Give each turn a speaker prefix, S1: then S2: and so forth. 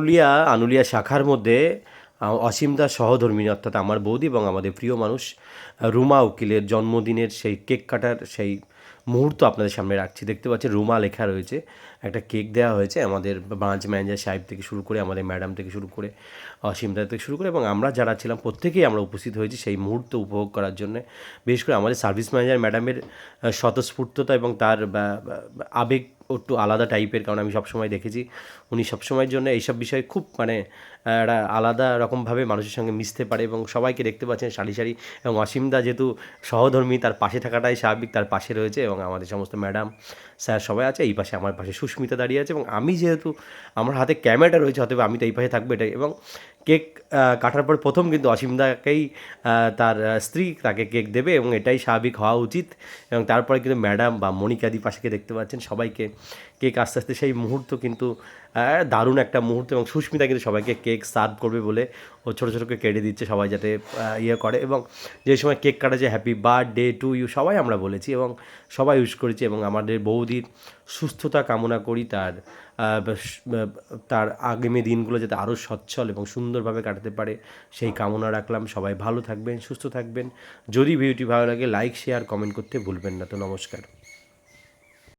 S1: আনুলিয়া আনুলিয়া শাখার মধ্যে অসীম দাস সহধর্মিনী, অর্থাৎ আমার বৌদি এবং আমাদের প্রিয় মানুষ, রুমা উকিলের জন্মদিনের সেই কেক কাটার সেই মুহূর্ত আপনাদের সামনে রাখছি। দেখতে পাচ্ছেন রুমা লেখা রয়েছে। একটা কেক দেওয়া হয়েছে আমাদের ব্রাঞ্চ ম্যানেজার সাহেব থেকে শুরু করে, আমাদের ম্যাডাম থেকে শুরু করে, অসীম দা থেকে শুরু করে এবং আমরা যারা ছিলাম প্রত্যেকেই আমরা উপস্থিত হয়েছি সেই মুহূর্ত উপভোগ করার জন্য। বিশেষ করে আমাদের সার্ভিস ম্যানেজার ম্যাডামের স্বতঃস্ফূর্ততা এবং তার আবেগ একটু আলাদা টাইপের কারণ আমি সবসময় দেখেছি। উনি সবসময়ের জন্য এইসব বিষয়ে খুব মানে একটা আলাদা রকমভাবে মানুষের সঙ্গে মিশতে পারে এবং সবাইকে দেখতে পাচ্ছেন সারি সারি এবং অসীমদা যেহেতু সহধর্মী, তার পাশে থাকাটাই স্বাভাবিক, তার পাশে রয়েছে এবং আমাদের সমস্ত ম্যাডাম, স্যার সবাই আছে, এই পাশে আমার পাশে সুস্মিতা দাঁড়িয়ে আছে এবং আমি যেহেতু আমার হাতে ক্যামেরাটা রয়েছে, অতএব আমি তো এই পাশে থাকব এটাই এবং কেক কাটার পর প্রথম কিন্তু অসীমদাকেই তার স্ত্রী তাকে কেক দেবে এবং এটাই স্বাভাবিক হওয়া উচিত। এবং তারপরে কিন্তু ম্যাডাম বা মনিকাদি পাশেকে দেখতে পাচ্ছেন, সবাইকে কেক আস্তে আস্তে সেই মুহূর্ত কিন্তু দারুণ একটা মুহূর্ত এবং সুস্মিতা কিন্তু সবাইকে কেক সার্ভ করবে বলে ও ছোটো ছোটোকে কেটে দিচ্ছে সবাই যাতে ইয়ে করে। এবং যে সময় কেক কাটা যে হ্যাপি বার্থডে টু ইউ সবাই আমরা বলেছি এবং সবাই ইউজ করেছি এবং আমাদের বৌদির সুস্থতা কামনা করি তার তার আগামী দিনগুলো যাতে আরও সচ্ছল এবং সুন্দরভাবে কাটাতে পারে। সেই কামনা রাখলাম। সবাই ভালো থাকবেন, সুস্থ থাকবেন। যদি ভিডিওটি ভালো লাগে লাইক শেয়ার কমেন্ট করতে ভুলবেন না। তো নমস্কার।